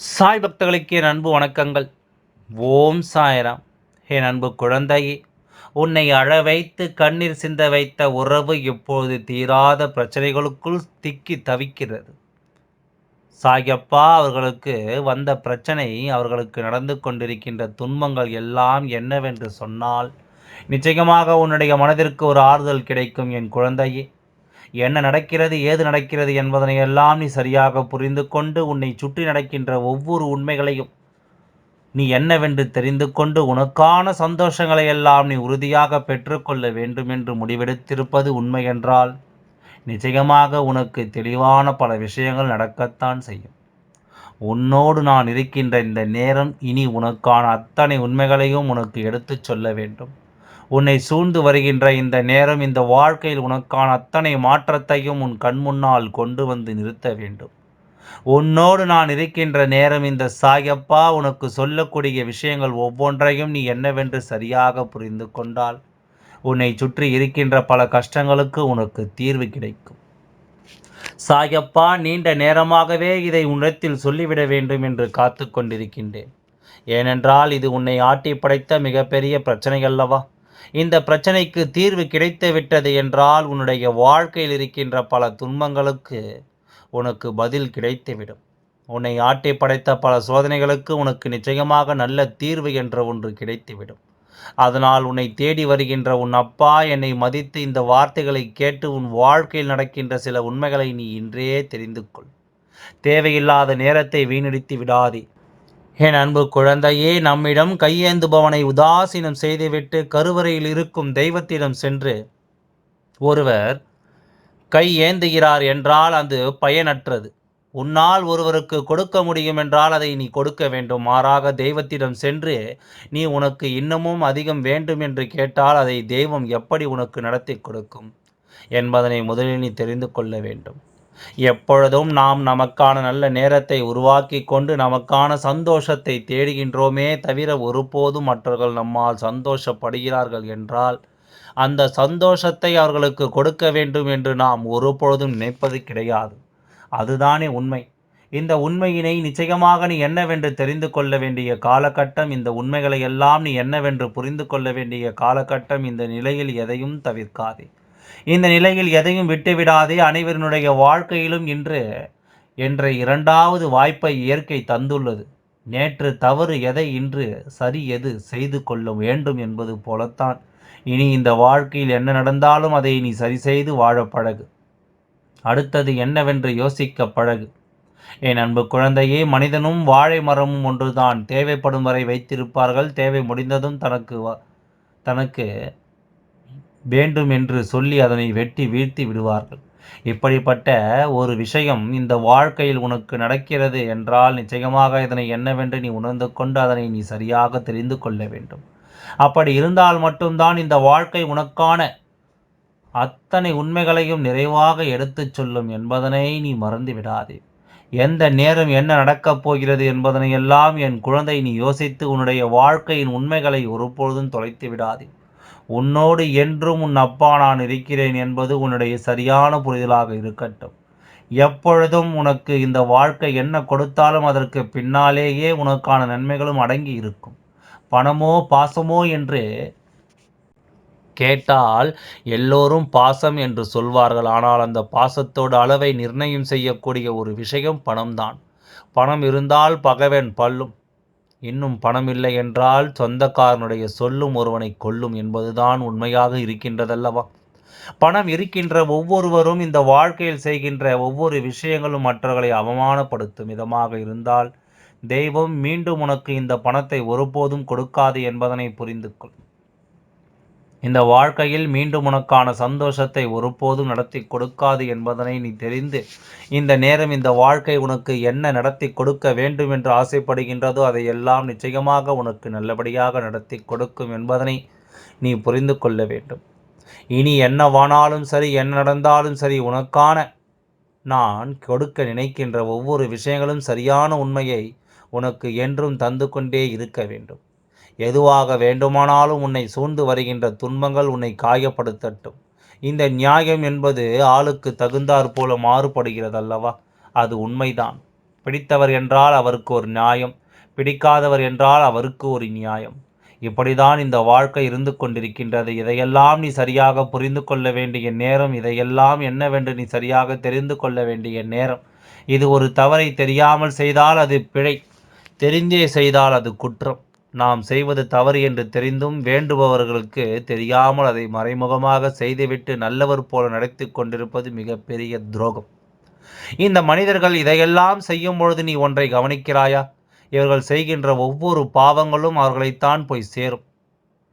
சாய் பக்தர்களுக்கு என் அன்பு வணக்கங்கள். ஓம் சாய்ராம். என் அன்பு குழந்தையே உன்னை அழ வைத்து கண்ணீர் சிந்த வைத்த உறவு இப்போது தீராத பிரச்சனைகளுக்குள் திக்கி தவிக்கிறது. சாயப்பா அவர்களுக்கு வந்த பிரச்சனை அவர்களுக்கு நடந்து கொண்டிருக்கின்ற துன்பங்கள் எல்லாம் என்னவென்று சொன்னால் நிச்சயமாக உன்னுடைய மனதிற்கு ஒரு ஆறுதல் கிடைக்கும் என் குழந்தையே. என்ன நடக்கிறது ஏது நடக்கிறது என்பதனை எல்லாம் நீ சரியாக புரிந்து கொண்டு உன்னை சுற்றி நடக்கின்ற ஒவ்வொரு உண்மைகளையும் நீ என்னவென்று தெரிந்து கொண்டு உனக்கான சந்தோஷங்களை எல்லாம் நீ உறுதியாக பெற்றுக்கொள்ள வேண்டும் என்று முடிவெடுத்திருப்பது உண்மை என்றால் நிச்சயமாக உனக்கு தெளிவான பல விஷயங்கள் நடக்கத்தான் செய்யும். உன்னோடு நான் இருக்கின்ற இந்த நேரம் இனி உனக்கான அத்தனை உண்மைகளையும் உனக்கு எடுத்துச் சொல்ல வேண்டும். உன்னை சூழ்ந்து வருகின்ற இந்த நேரம் இந்த வாழ்க்கையில் உனக்கான அத்தனை மாற்றத்தையும் உன் கண் முன்னால் கொண்டு வந்து நிறுத்த வேண்டும். உன்னோடு நான் இருக்கின்ற நேரம் இந்த சாயப்பா உனக்கு சொல்லக்கூடிய விஷயங்கள் ஒவ்வொன்றையும் நீ என்னவென்று சரியாக புரிந்து கொண்டால் உன்னை சுற்றி இருக்கின்ற பல கஷ்டங்களுக்கு உனக்கு தீர்வு கிடைக்கும். சாயப்பா நீண்ட நேரமாகவே இதை உன்னிடத்தில் சொல்லிவிட வேண்டும் என்று காத்து கொண்டிருக்கின்றேன். ஏனென்றால் இது உன்னை ஆட்டி படைத்த மிகப்பெரிய பிரச்சனை அல்லவா இந்த பிரச்சனைக்கு தீர்வு கிடைத்து விட்டது என்றால் உன்னுடைய வாழ்க்கையில் இருக்கின்ற பல துன்பங்களுக்கு உனக்கு பதில் கிடைத்துவிடும். உன்னை ஆட்டி படைத்த பல சோதனைகளுக்கு உனக்கு நிச்சயமாக நல்ல தீர்வு என்ற ஒன்று கிடைத்துவிடும். அதனால் உன்னை தேடி வருகின்ற உன் அப்பா என்னை மதித்து இந்த வார்த்தைகளை கேட்டு உன் வாழ்க்கையில் நடக்கின்ற சில உண்மைகளை நீ இன்றே தெரிந்து கொள். தேவையில்லாத நேரத்தை வீணடித்து விடாதே. என் அன்பு குழந்தையே நம்மிடம் கையேந்துபவனை உதாசீனம் செய்துவிட்டு கருவறையில் இருக்கும் தெய்வத்திடம் சென்று ஒருவர் கை ஏந்துகிறார் என்றால் அது பயனற்றது. உன்னால் ஒருவருக்கு கொடுக்க முடியும் என்றால் அதை நீ கொடுக்க வேண்டும். மாறாக தெய்வத்திடம் சென்று நீ உனக்கு இன்னமும் அதிகம் வேண்டும் என்று கேட்டால் அதை தெய்வம் எப்படி உனக்கு நடத்தி கொடுக்கும் என்பதனை முதலில் நீ தெரிந்து கொள்ள வேண்டும். எப்பொழுதும் நாம் நமக்கான நல்ல நேரத்தை உருவாக்கி கொண்டு நமக்கான சந்தோஷத்தை தேடுகின்றோமே தவிர ஒருபோதும் மற்றவர்கள் நம்மால் சந்தோஷப்படுகிறார்கள் என்றால் அந்த சந்தோஷத்தை அவர்களுக்கு கொடுக்க வேண்டும் என்று நாம் ஒருபொழுதும் நினைப்பது கிடையாது. அதுதானே உண்மை. இந்த உண்மையினை நிச்சயமாக நீ என்னவென்று தெரிந்து கொள்ள வேண்டிய காலகட்டம் இந்த உண்மைகளை எல்லாம் நீ என்னவென்று புரிந்து கொள்ள வேண்டிய காலகட்டம் இந்த நிலையில் எதையும் தவிர்க்காதே. இந்த நிலையில் எதையும் விட்டுவிடாதே அனைவரினுடைய வாழ்க்கையிலும் இன்று என்ற இரண்டாவது வாய்ப்பை இயற்கை தந்துள்ளது. நேற்று தவறு எதை இன்று சரி எது செய்து கொள்ள வேண்டும் என்பது போலத்தான். இனி இந்த வாழ்க்கையில் என்ன நடந்தாலும் அதை நீ சரி செய்து வாழ பழகு. அடுத்தது என்னவென்று யோசிக்க பழகு. என் அன்பு குழந்தையே மனிதனும் வாழை மரமும் ஒன்றுதான். தேவைப்படும் வரை வைத்திருப்பார்கள். தேவை முடிந்ததும் தனக்கு தனக்கு வேண்டும் என்று சொல்லி அதனை வெட்டி வீழ்த்தி விடுவார்கள். இப்படிப்பட்ட ஒரு விஷயம் இந்த வாழ்க்கையில் உனக்கு நடக்கிறது என்றால் நிச்சயமாக இதனை என்னவென்று நீ உணர்ந்து கொண்டு அதனை நீ சரியாக தெரிந்து கொள்ள வேண்டும். அப்படி இருந்தால் மட்டும்தான் இந்த வாழ்க்கை உனக்கான அத்தனை உண்மைகளையும் நிறைவாக எடுத்துச் சொல்லும் என்பதனை நீ மறந்து விடாதே. எந்த நேரம் என்ன நடக்கப் போகிறது என்பதனை எல்லாம் என் குழந்தை நீ யோசித்து உன்னுடைய வாழ்க்கையின் உண்மைகளை ஒருபொழுதும் தொலைத்து விடாதே. உன்னோடு என்றும் உன் அப்பா நான் இருக்கிறேன் என்பது உன்னுடைய சரியான புரிதலாக இருக்கட்டும். எப்பொழுதும் உனக்கு இந்த வாழ்க்கை என்ன கொடுத்தாலும் அதற்கு பின்னாலேயே உனக்கான நன்மைகளும் அடங்கி இருக்கும். பணமோ பாசமோ என்று கேட்டால் எல்லோரும் பாசம் என்று சொல்வார்கள். ஆனால் அந்த பாசத்தோடு அளவை நிர்ணயம் செய்யக்கூடிய ஒரு விஷயம் பணம்தான். பணம் இருந்தால் பகவன் பல்லும். இன்னும் பணமில்லை என்றால் சொந்தக்காரனுடைய சொல்லும் ஒருவனை கொல்லும் என்பதுதான் உண்மையாக இருக்கின்றதல்லவா? பணம் இருக்கின்ற ஒவ்வொருவரும் இந்த வாழ்க்கையில் செய்கின்ற ஒவ்வொரு விஷயங்களும் மற்றவர்களை அவமானப்படுத்தும் விதமாக இருந்தால் தெய்வம் மீண்டும் உனக்கு இந்த பணத்தை ஒருபோதும் கொடுக்காது என்பதனை புரிந்து கொள் இந்த வாழ்க்கையில் மீண்டும் உனக்கான சந்தோஷத்தை ஒருபோதும் நடத்தி கொடுக்காது என்பதனை நீ தெரிந்து இந்த நேரம் இந்த வாழ்க்கை உனக்கு என்ன நடத்தி கொடுக்க வேண்டும் என்று ஆசைப்படுகின்றதோ அதையெல்லாம் நிச்சயமாக உனக்கு நல்லபடியாக நடத்தி கொடுக்கும் என்பதனை நீ புரிந்து கொள்ள வேண்டும். இனி என்னவானாலும் சரி என்ன நடந்தாலும் சரி உனக்கான நான் கொடுக்க நினைக்கின்ற ஒவ்வொரு விஷயங்களும் சரியான உண்மையை உனக்கு என்றும் தந்து கொண்டே இருக்க வேண்டும். எதுவாக வேண்டுமானாலும் உன்னை சூழ்ந்து வருகின்ற துன்பங்கள் உன்னை காயப்படுத்தட்டும். இந்த நியாயம் என்பது ஆளுக்கு தகுந்தாற் போல மாறுபடுகிறது அல்லவா அது உண்மைதான். பிடித்தவர் என்றால் அவருக்கு ஒரு நியாயம் பிடிக்காதவர் என்றால் அவருக்கு ஒரு நியாயம். இப்படிதான் இந்த வாழ்க்கை இருந்து கொண்டிருக்கின்றது. இதையெல்லாம் நீ சரியாக புரிந்து கொள்ள வேண்டிய நேரம் இதையெல்லாம் என்னவென்று நீ சரியாக தெரிந்து கொள்ள வேண்டிய நேரம். இது ஒரு தவறை தெரியாமல் செய்தால் அது பிழை தெரிந்தே செய்தால் அது குற்றம். நாம் செய்வது தவறு என்று தெரிந்தும் வேண்டுபவர்களுக்கு தெரியாமல் அதை மறைமுகமாக செய்துவிட்டு நல்லவர் போல நடத்தி கொண்டிருப்பது மிகப்பெரிய துரோகம். இந்த மனிதர்கள் இதையெல்லாம் செய்யும் பொழுது நீ ஒன்றை கவனிக்கிறாயா? இவர்கள் செய்கின்ற ஒவ்வொரு பாவங்களும் அவர்களைத்தான் போய் சேரும்.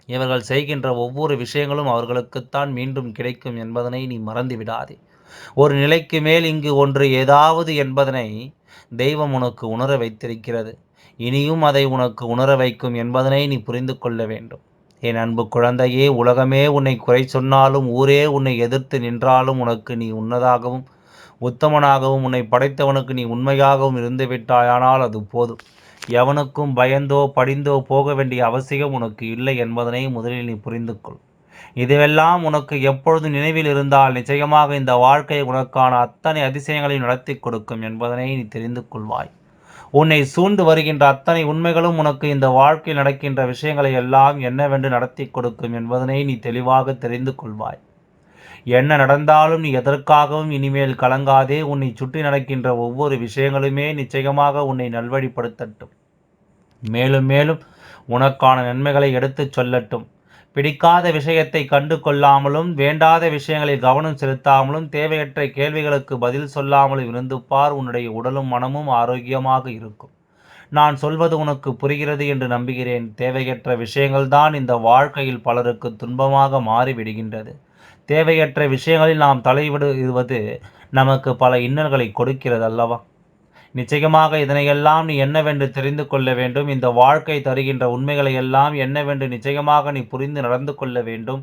இவர்கள் செய்கின்ற ஒவ்வொரு விஷயங்களும் அவர்களுக்குத்தான் மீண்டும் கிடைக்கும் என்பதனை நீ மறந்து விடாதே ஒரு நிலைக்கு மேல் இங்கு ஒன்று ஏதாவது என்பதனை தெய்வம் உனக்கு உணர வைத்திருக்கிறது. இனியும் அதை உனக்கு உணர வைக்கும் என்பதனை நீ புரிந்து கொள்ள வேண்டும். என் அன்பு குழந்தையே உலகமே உன்னை குறை சொன்னாலும் ஊரே உன்னை எதிர்த்து நின்றாலும் உனக்கு நீ உன்னதாகவும் உத்தமனாகவும் உன்னை படைத்தவனுக்கு நீ உண்மையாகவும் இருந்து விட்டாயானால் அது போதும். எவனுக்கும் பயந்தோ படிந்தோ போக வேண்டிய அவசியம் உனக்கு இல்லை என்பதனை முதலில் நீ புரிந்து கொள். இதுவெல்லாம் உனக்கு எப்பொழுது நினைவில் இருந்தால் நிச்சயமாக இந்த வாழ்க்கை உனக்கான அத்தனை அதிசயங்களையும் நடத்தி கொடுக்கும் என்பதனை நீ தெரிந்து கொள்வாய். உன்னை சூழ்ந்து வருகின்ற அத்தனை உண்மைகளும் உனக்கு இந்த வாழ்க்கையில் நடக்கின்ற விஷயங்களை எல்லாம் என்னவென்று நடத்தி கொடுக்கும் என்பதனை நீ தெளிவாக தெரிந்து கொள்வாய். என்ன நடந்தாலும் நீ எதற்காகவும் இனிமேல் கலங்காதே. உன்னை சுற்றி நடக்கின்ற ஒவ்வொரு விஷயங்களுமே நிச்சயமாக உன்னை நல்வழிப்படுத்தட்டும். மேலும் மேலும் உனக்கான நன்மைகளை எடுத்துச் சொல்லட்டும். பிடிக்காத விஷயத்தை கண்டு கொள்ளாமலும் வேண்டாத விஷயங்களில் கவனம் செலுத்தாமலும் தேவையற்ற கேள்விகளுக்கு பதில் சொல்லாமலும் இருந்துப்பார். உன்னுடைய உடலும் மனமும் ஆரோக்கியமாக இருக்கும். நான் சொல்வது உனக்கு புரிகிறது என்று நம்புகிறேன். தேவையற்ற விஷயங்கள்தான் இந்த வாழ்க்கையில் பலருக்கு துன்பமாக மாறிவிடுகின்றது. தேவையற்ற விஷயங்களில் நாம் தலையிடுவது நமக்கு பல இன்னல்களை கொடுக்கிறது அல்லவா நிச்சயமாக இதனையெல்லாம் நீ என்னவென்று தெரிந்து கொள்ள வேண்டும். இந்த வாழ்க்கை தருகின்ற உண்மைகளை எல்லாம் என்னவென்று நிச்சயமாக நீ புரிந்து நடந்து கொள்ள வேண்டும்.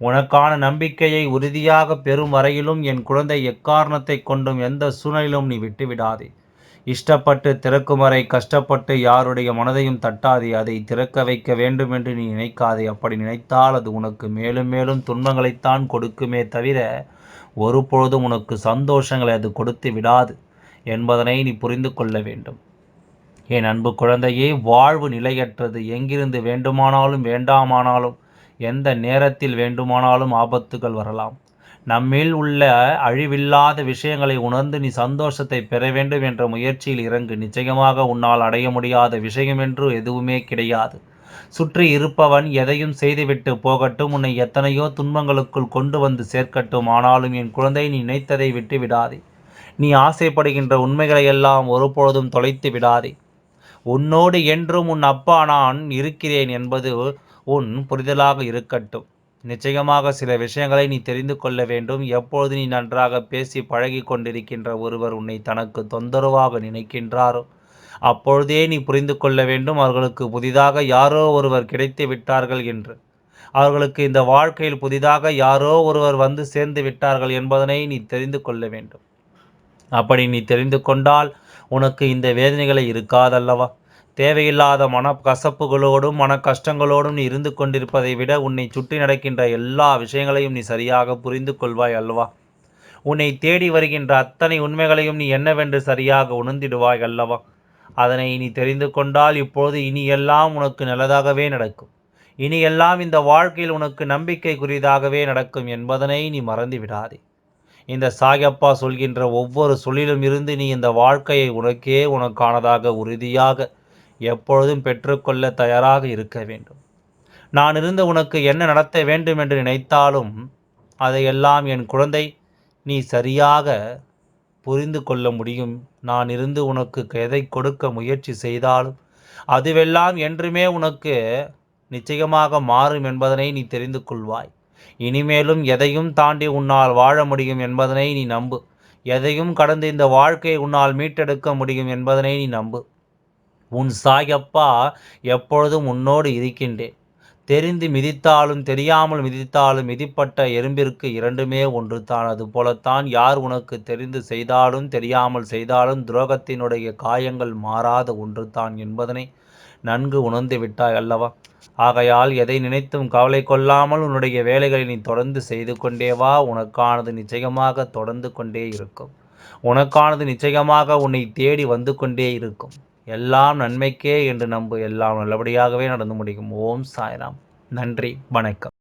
உனக்கான நம்பிக்கையை உறுதியாக பெறும் வரையிலும் என் குழந்தை எக்காரணத்தை கொண்டும் எந்த சூழ்நிலையிலும் நீ விட்டுவிடாதே. இஷ்டப்பட்டு திறக்கும் வரை கஷ்டப்பட்டு யாருடைய மனதையும் தட்டாதே. அதை திறக்க வைக்க வேண்டும் என்று நீ நினைக்காதே. அப்படி நினைத்தால் அது உனக்கு மேலும் மேலும் துன்பங்களைத்தான் கொடுக்குமே தவிர ஒருபொழுதும் உனக்கு சந்தோஷங்களை அது கொடுத்து விடாது. என்பதனை நீ புரிந்து கொள்ள வேண்டும். என் அன்பு குழந்தையே வாழ்வு நிலையற்றது. எங்கிருந்து வேண்டுமானாலும் வேண்டாமானாலும் எந்த நேரத்தில் வேண்டுமானாலும் ஆபத்துகள் வரலாம். நம்மில் உள்ள அழிவில்லாத விஷயங்களை உணர்ந்து நீ சந்தோஷத்தை பெற வேண்டும் என்ற முயற்சியில் இறங்கு. நிச்சயமாக உன்னால் அடைய முடியாத விஷயம் என்று எதுவுமே கிடையாது. சுற்றி இருப்பவன் எதையும் செய்துவிட்டு போகட்டும். உன்னை எத்தனையோ துன்பங்களுக்குள் கொண்டு வந்து சேர்க்கட்டும். ஆனாலும் என் குழந்தை நீ நினைத்ததை விட்டு விடாதே நீ ஆசைப்படுகின்ற உண்மைகளை எல்லாம் ஒருபொழுதும் தொலைத்து விடாதே. உன்னோடு என்றும் உன் அப்பா நான் இருக்கிறேன் என்பது உன் புரிதலாக இருக்கட்டும். நிச்சயமாக சில விஷயங்களை நீ தெரிந்து கொள்ள வேண்டும். எப்பொழுது நீ நன்றாக பேசி பழகி கொண்டிருக்கின்ற ஒருவர் உன்னை தனக்கு தொந்தரவாக நினைக்கின்றாரோ அப்பொழுதே நீ புரிந்து கொள்ள வேண்டும் அவர்களுக்கு புதிதாக யாரோ ஒருவர் கிடைத்து விட்டார்கள் என்று. அவர்களுக்கு இந்த வாழ்க்கையில் புதிதாக யாரோ ஒருவர் வந்து சேர்ந்து விட்டார்கள் என்பதனை நீ தெரிந்து கொள்ள வேண்டும். அப்படி நீ தெரிந்து கொண்டால் உனக்கு இந்த வேதனைகளை இருக்காதல்லவா? தேவையில்லாத மன கசப்புகளோடும் மன கஷ்டங்களோடும் நீ இருந்து கொண்டிருப்பதை விட உன்னை சுற்றி நடக்கின்ற எல்லா விஷயங்களையும் நீ சரியாக புரிந்து கொள்வாய் அல்லவா? உன்னை தேடி வருகின்ற அத்தனை உண்மைகளையும் நீ என்னவென்று சரியாக உணர்ந்திடுவாய் அல்லவா? அதனை நீ தெரிந்து கொண்டால் இப்போது இனி எல்லாம் உனக்கு நல்லதாகவே நடக்கும். இனி எல்லாம் இந்த வாழ்க்கையில் உனக்கு நம்பிக்கைக்குரியதாகவே நடக்கும் என்பதனை நீ மறந்து விடாதே. இந்த சாயப்பா சொல்கின்ற ஒவ்வொரு சொல்லிலும் இருந்து நீ இந்த வாழ்க்கையை உனக்கே உனக்கானதாக உறுதியாக எப்பொழுதும் பெற்றுக்கொள்ள தயாராக இருக்க வேண்டும். நான் இருந்து உனக்கு என்ன நடத்த வேண்டும் என்று நினைத்தாலும் அதையெல்லாம் என் குழந்தை நீ சரியாக புரிந்து கொள்ள முடியும். நான் இருந்து உனக்கு எதை கொடுக்க முயற்சி செய்தாலும் அதுவெல்லாம் என்றுமே உனக்கு நிச்சயமாக மாறும் என்பதனை நீ தெரிந்து கொள்வாய். இனிமேலும் எதையும் தாண்டி உன்னால் வாழ முடியும் என்பதனை நீ நம்பு. எதையும் கடந்து இந்த வாழ்க்கையை உன்னால் மீட்டெடுக்க முடியும் என்பதனை நீ நம்பு. உன் சாயப்பா எப்பொழுதும் உன்னோடு இருக்கின்றேன். தெரிந்து மிதித்தாலும் தெரியாமல் மிதித்தாலும் மிதிப்பட்ட எறும்பிற்கு இரண்டுமே ஒன்று தான் அது போலத்தான் யார் உனக்கு தெரிந்து செய்தாலும் தெரியாமல் செய்தாலும் துரோகத்தினுடைய காயங்கள் மாறாத ஒன்று தான் என்பதனை நன்கு உணர்ந்து விட்டாய் அல்லவா? ஆகையால் எதை நினைத்தும் கவலை கொள்ளாமல் உன்னுடைய வேலைகளை நீ தொடர்ந்து செய்து கொண்டே வா. உனக்கானது நிச்சயமாக தொடர்ந்து கொண்டே இருக்கும். உனக்கானது நிச்சயமாக உன்னை தேடி வந்து கொண்டே இருக்கும். எல்லாம் நன்மைக்கே என்று நம்பு. எல்லாம் நல்லபடியாகவே நடந்து முடியும் ஓம் சாய்ராம். நன்றி. வணக்கம்.